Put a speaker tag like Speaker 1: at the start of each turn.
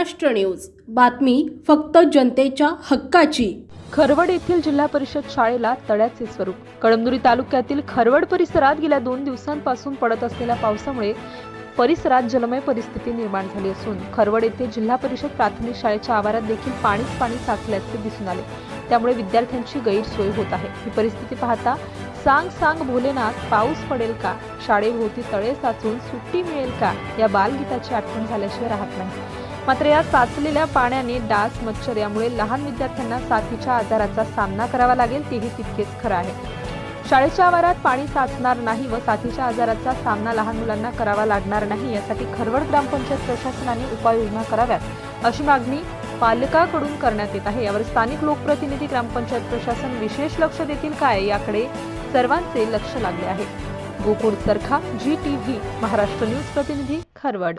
Speaker 1: Maharashtra news. बातमी फक्त जनतेच्या हक्काची.
Speaker 2: खरवड येथील जिल्हा परिषद शाळेला तळ्याचे स्वरूप. कळमनुरी तालुक्यातील खरवड परिसरात गेल्या दोन दिवसांपासून पडत असलेल्या पावसामुळे परिसरात जलमय परिस्थिती निर्माण झाली असून खरवड येथे जिल्हा परिषद प्राथमिक शाळेच्या आवारात देखील पाणीच पाणी साचल्याचे दिसून आले. त्यामुळे विद्यार्थ्यांची गैरसोय होत आहे. ही परिस्थिती पाहता सांग सांग भोलेनाथ पाऊस पडेल का? शाळेभोवती तळे साचून सुट्टी मिळेल का? या बालगीताची आठवण झाल्याशिवाय राहत नाही. मात्र या साचलेल्या पाण्याने डास मच्छर यामुळे लहान विद्यार्थ्यांना साथीच्या आजाराचा सामना करावा लागेल तेही तितकेच खरं आहे. शाळेच्या आवारात पाणी साचणार नाही व साथीच्या आजाराचा सामना लहान मुलांना करावा लागणार नाही यासाठी खरवड ग्रामपंचायत प्रशासनाने उपाययोजना कराव्यात अशी मागणी पालकाकडून करण्यात येत आहे. यावर स्थानिक लोकप्रतिनिधी ग्रामपंचायत प्रशासन विशेष लक्ष देतील काय याकडे सर्वांचे लक्ष लागले आहे. Gokul Sarkha G T V Maharashtra news प्रतिनिधी खरवड.